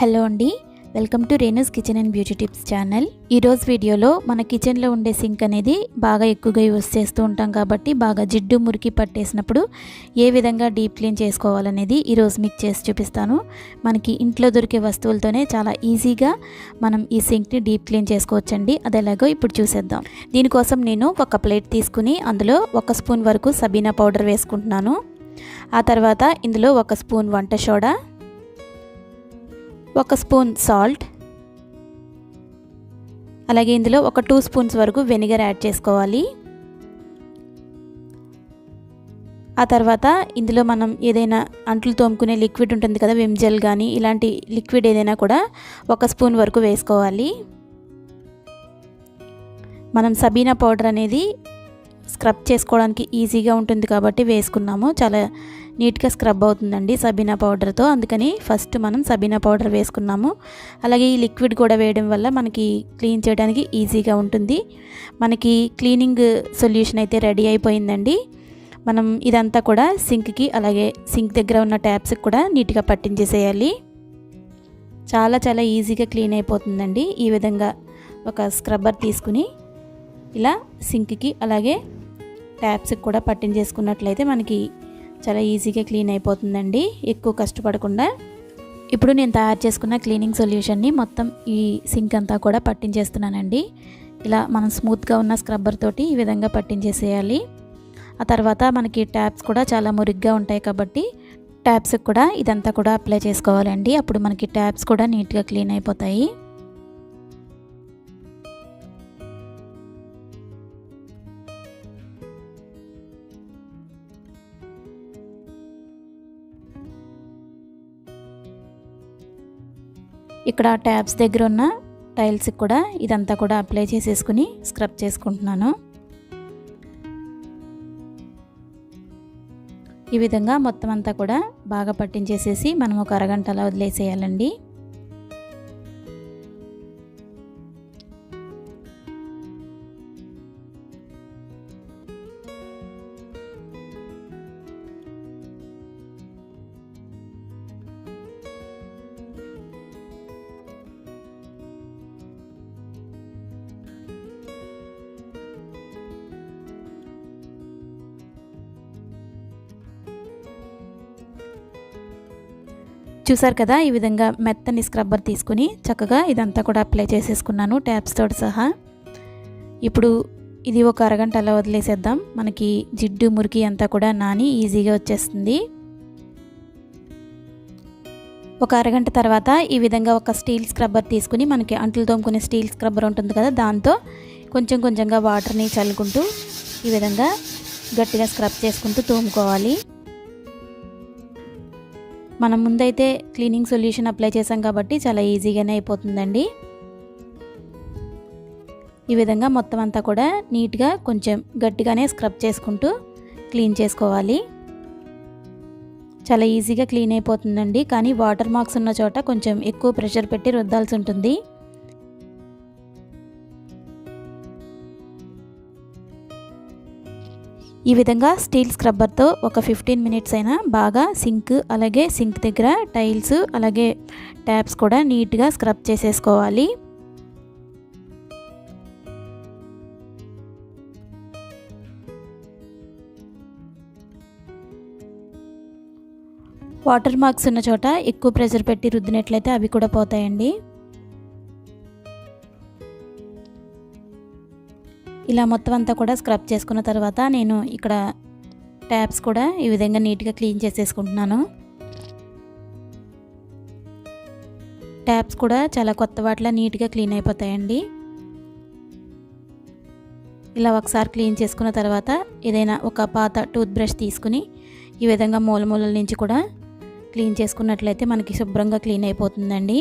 Hello అండి welcome to Renu's kitchen and beauty tips channel. ఈరోజు వీడియోలో మన కిచెన్లో ఉండే సింక్ అనేది బాగా ఎక్కువగా యూస్ చేస్తూ ఉంటాం కాబట్టి బాగా జిడ్డు మురికి పట్టేసినప్పుడు ఏ విధంగా డీప్ క్లీన్ చేసుకోవాలనేది ఈరోజు మీకు చేసి చూపిస్తాను. మనకి ఇంట్లో దొరికే వస్తువులతోనే చాలా ఈజీగా మనం ఈ సింక్ని డీప్ క్లీన్ చేసుకోవచ్చండి. అది ఎలాగో ఇప్పుడు చూసేద్దాం. దీనికోసం నేను ఒక ప్లేట్ తీసుకుని అందులో ఒక స్పూన్ వరకు సబీనా పౌడర్ వేసుకుంటున్నాను. ఆ తర్వాత ఇందులో ఒక స్పూన్ వంట సోడా ఒక స్పూన్ సాల్ట్. అలాగే ఇందులో ఒక టూ స్పూన్స్ వరకు వెనిగర్ యాడ్ చేసుకోవాలి. ఆ తర్వాత ఇందులో మనం ఏదైనా అంట్లు తోముకునే లిక్విడ్ ఉంటుంది కదా విమ్ జెల్ కానీ ఇలాంటి లిక్విడ్ ఏదైనా కూడా ఒక స్పూన్ వరకు వేసుకోవాలి. మనం సబీనా పౌడర్ అనేది స్క్రబ్ చేసుకోవడానికి ఈజీగా ఉంటుంది కాబట్టి వేసుకున్నాము. చాలా నీట్గా స్క్రబ్ అవుతుందండి సబీనా పౌడర్తో. అందుకని ఫస్ట్ మనం సబీనా పౌడర్ వేసుకున్నాము. అలాగే ఈ లిక్విడ్ కూడా వేయడం వల్ల మనకి క్లీన్ చేయడానికి ఈజీగా ఉంటుంది. మనకి క్లీనింగ్ సొల్యూషన్ అయితే రెడీ అయిపోయిందండి. మనం ఇదంతా కూడా సింక్కి అలాగే సింక్ దగ్గర ఉన్న ట్యాప్స్కి కూడా నీట్గా పట్టించేసేయాలి. చాలా చాలా ఈజీగా క్లీన్ అయిపోతుందండి. ఈ విధంగా ఒక స్క్రబ్బర్ తీసుకుని ఇలా సింక్కి అలాగే ట్యాప్స్కి కూడా పట్టించేసుకున్నట్లయితే మనకి చాలా ఈజీగా క్లీన్ అయిపోతుందండి. ఎక్కువ కష్టపడకుండా. ఇప్పుడు నేను తయారు చేసుకున్న క్లీనింగ్ సొల్యూషన్ని మొత్తం ఈ సింక్ అంతా కూడా పట్టించేస్తున్నానండి. ఇలా మనం స్మూత్గా ఉన్న స్క్రబ్బర్ తోటి ఈ విధంగా పట్టించేసేయాలి. ఆ తర్వాత మనకి ట్యాప్స్ కూడా చాలా మురిగ్గా ఉంటాయి కాబట్టి ట్యాప్స్కి కూడా ఇదంతా కూడా అప్లై చేసుకోవాలండి. అప్పుడు మనకి ట్యాప్స్ కూడా నీట్గా క్లీన్ అయిపోతాయి. ఇక్కడ ట్యాబ్స్ దగ్గర ఉన్న టైల్స్కి కూడా ఇదంతా కూడా అప్లై చేసేసుకుని స్క్రబ్ చేసుకుంటున్నాను. ఈ విధంగా మొత్తం అంతా కూడా బాగా పట్టించేసేసి మనం ఒక అరగంట అలా వదిలేసేయాలండి. చూసారు కదా ఈ విధంగా మెత్తని స్క్రబ్బర్ తీసుకుని చక్కగా ఇదంతా కూడా అప్లై చేసేసుకున్నాను ట్యాప్స్ తోటి సహా. ఇప్పుడు ఇది ఒక అరగంట అలా వదిలేసేద్దాం. మనకి జిడ్డు మురికి అంతా కూడా నాని ఈజీగా వచ్చేస్తుంది. ఒక అరగంట తర్వాత ఈ విధంగా ఒక స్టీల్ స్క్రబ్బర్ తీసుకుని మనకి అంట్లు తోముకునే స్టీల్ స్క్రబ్బర్ ఉంటుంది కదా దాంతో కొంచెం కొంచెంగా వాటర్ని చల్లుకుంటూ ఈ విధంగా గట్టిగా స్క్రబ్ చేసుకుంటూ తోముకోవాలి. మనం ముందైతే క్లీనింగ్ సొల్యూషన్ అప్లై చేసాం కాబట్టి చాలా ఈజీగానే అయిపోతుందండి. ఈ విధంగా మొత్తం అంతా కూడా నీట్గా కొంచెం గట్టిగానే స్క్రబ్ చేసుకుంటూ క్లీన్ చేసుకోవాలి. చాలా ఈజీగా క్లీన్ అయిపోతుందండి. కానీ వాటర్ మార్క్స్ ఉన్న చోట కొంచెం ఎక్కువ ప్రెషర్ పెట్టి రుద్దాల్సి ఉంటుంది. ఈ విధంగా స్టీల్ స్క్రబ్బర్తో ఒక ఫిఫ్టీన్ మినిట్స్ అయినా బాగా సింక్ అలాగే సింక్ దగ్గర టైల్స్ అలాగే ట్యాప్స్ కూడా నీట్గా స్క్రబ్ చేసేసుకోవాలి. వాటర్ మార్క్స్ ఉన్న చోట ఎక్కువ ప్రెషర్ పెట్టి రుద్దినట్లయితే అవి కూడా పోతాయండి. ఇలా మొత్తం అంతా కూడా స్క్రబ్ చేసుకున్న తర్వాత నేను ఇక్కడ ట్యాప్స్ కూడా ఈ విధంగా నీట్గా క్లీన్ చేసేసుకుంటున్నాను. ట్యాప్స్ కూడా చాలా కొత్త వాటిలా నీట్గా క్లీన్ అయిపోతాయండి. ఇలా ఒకసారి క్లీన్ చేసుకున్న తర్వాత ఏదైనా ఒక పాత టూత్ బ్రష్ తీసుకుని ఈ విధంగా మూల మూలల నుంచి కూడా క్లీన్ చేసుకున్నట్లయితే మనకి శుభ్రంగా క్లీన్ అయిపోతుందండి.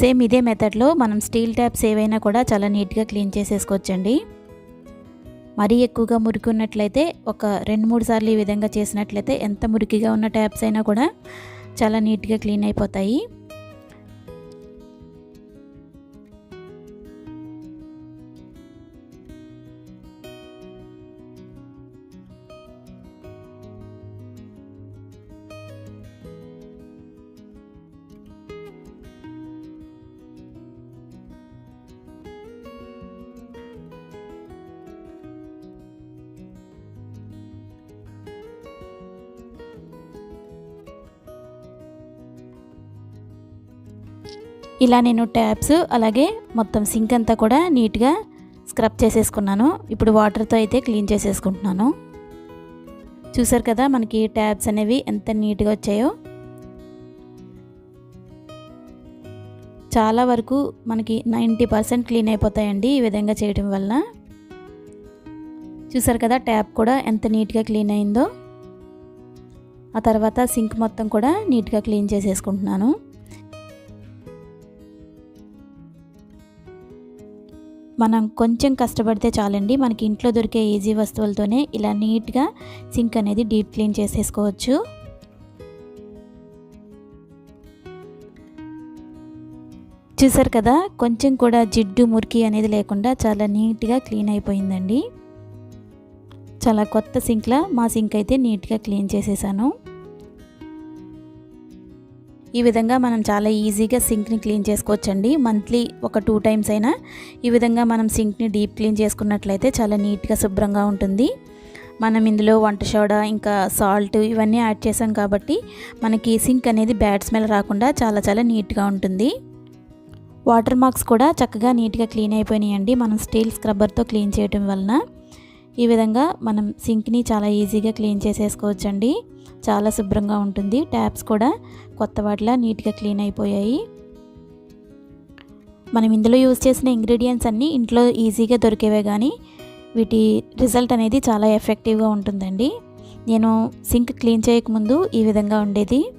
సేమ్ ఇదే మెథడ్లో మనం స్టీల్ ట్యాప్స్ ఏవైనా కూడా చాలా నీట్గా క్లీన్ చేసేసుకోవచ్చండి. మరీ ఎక్కువగా మురికి ఉన్నట్లయితే ఒక రెండు మూడు సార్లు ఈ విధంగా చేసినట్లయితే ఎంత మురికిగా ఉన్న ట్యాప్స్ అయినా కూడా చాలా నీట్గా క్లీన్ అయిపోతాయి. ఇలా నేను ట్యాప్స్ అలాగే మొత్తం సింక్ అంతా కూడా నీట్గా స్క్రబ్ చేసేసుకున్నాను. ఇప్పుడు వాటర్తో అయితే క్లీన్ చేసేసుకుంటున్నాను. చూసారు కదా మనకి ట్యాబ్స్ అనేవి ఎంత నీట్గా వచ్చాయో. చాలా వరకు మనకి నైంటీ పర్సెంట్ క్లీన్ అయిపోతాయండి ఈ విధంగా చేయడం వల్ల చూసారు కదా ట్యాప్ కూడా ఎంత నీట్గా క్లీన్ అయిందో. ఆ తర్వాత సింక్ మొత్తం కూడా నీట్గా క్లీన్ చేసేసుకుంటున్నాను. మనం కొంచెం కష్టపడితే చాలండి. మనకి ఇంట్లో దొరికే ఈజీ వస్తువులతోనే ఇలా నీట్గా సింక్ అనేది డీప్ క్లీన్ చేసేసుకోవచ్చు. చూసారు కదా కొంచెం కూడా జిడ్డు మురికి అనేది లేకుండా చాలా నీట్గా క్లీన్ అయిపోయిందండి. చాలా కొత్త సింక్లా మా సింక్ అయితే నీట్గా క్లీన్ చేసేసాను. ఈ విధంగా మనం చాలా ఈజీగా సింక్ని క్లీన్ చేసుకోవచ్చండి. మంత్లీ ఒక టూ టైమ్స్ అయినా ఈ విధంగా మనం సింక్ని డీప్ క్లీన్ చేసుకున్నట్లయితే చాలా నీట్గా శుభ్రంగా ఉంటుంది. మనం ఇందులో వంట సోడా ఇంకా సాల్ట్ ఇవన్నీ యాడ్ చేసాం కాబట్టి మనకి సింక్ అనేది బ్యాడ్ స్మెల్ రాకుండా చాలా చాలా నీట్గా ఉంటుంది. వాటర్ మార్క్స్ కూడా చక్కగా నీట్గా క్లీన్ అయిపోయినాయండి. మనం స్టీల్ స్క్రబ్బర్తో క్లీన్ చేయడం వలన. ఈ విధంగా మనం సింక్ని చాలా ఈజీగా క్లీన్ చేసేసుకోవచ్చండి. చాలా శుభ్రంగా ఉంటుంది. ట్యాప్స్ కూడా కొత్త వాటిలా నీట్గా క్లీన్ అయిపోయాయి. మనం ఇందులో యూజ్ చేసిన ఇంగ్రీడియంట్స్ అన్నీ ఇంట్లో ఈజీగా దొరికేవే కానీ వీటి రిజల్ట్ అనేది చాలా ఎఫెక్టివ్గా ఉంటుందండి. నేను సింక్ క్లీన్ చేయకముందు ఈ విధంగా ఉండేది.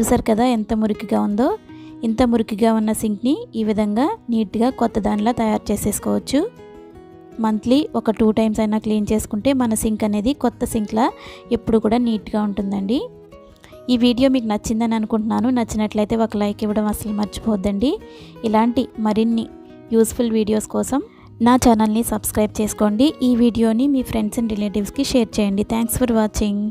చూసారు కదా ఎంత మురికిగా ఉందో? ఇంత మురికిగా ఉన్న సింక్ని ఈ విధంగా నీట్గా కొత్త దానిలా తయారు చేసేసుకోవచ్చు. మంత్లీ ఒక టూ టైమ్స్ అయినా క్లీన్ చేసుకుంటే మన సింక్ అనేది కొత్త సింక్లా ఎప్పుడు కూడా నీట్గా ఉంటుందండి. ఈ వీడియో మీకు నచ్చిందని అనుకుంటున్నాను. నచ్చినట్లయితే ఒక లైక్ ఇవ్వడం అసలు మర్చిపోద్దండి. ఇలాంటి మరిన్ని యూస్ఫుల్ వీడియోస్ కోసం నా ఛానల్ని సబ్స్క్రైబ్ చేసుకోండి. ఈ వీడియోని మీ ఫ్రెండ్స్ అండ్ రిలేటివ్స్కి షేర్ చేయండి. Thanks for watching.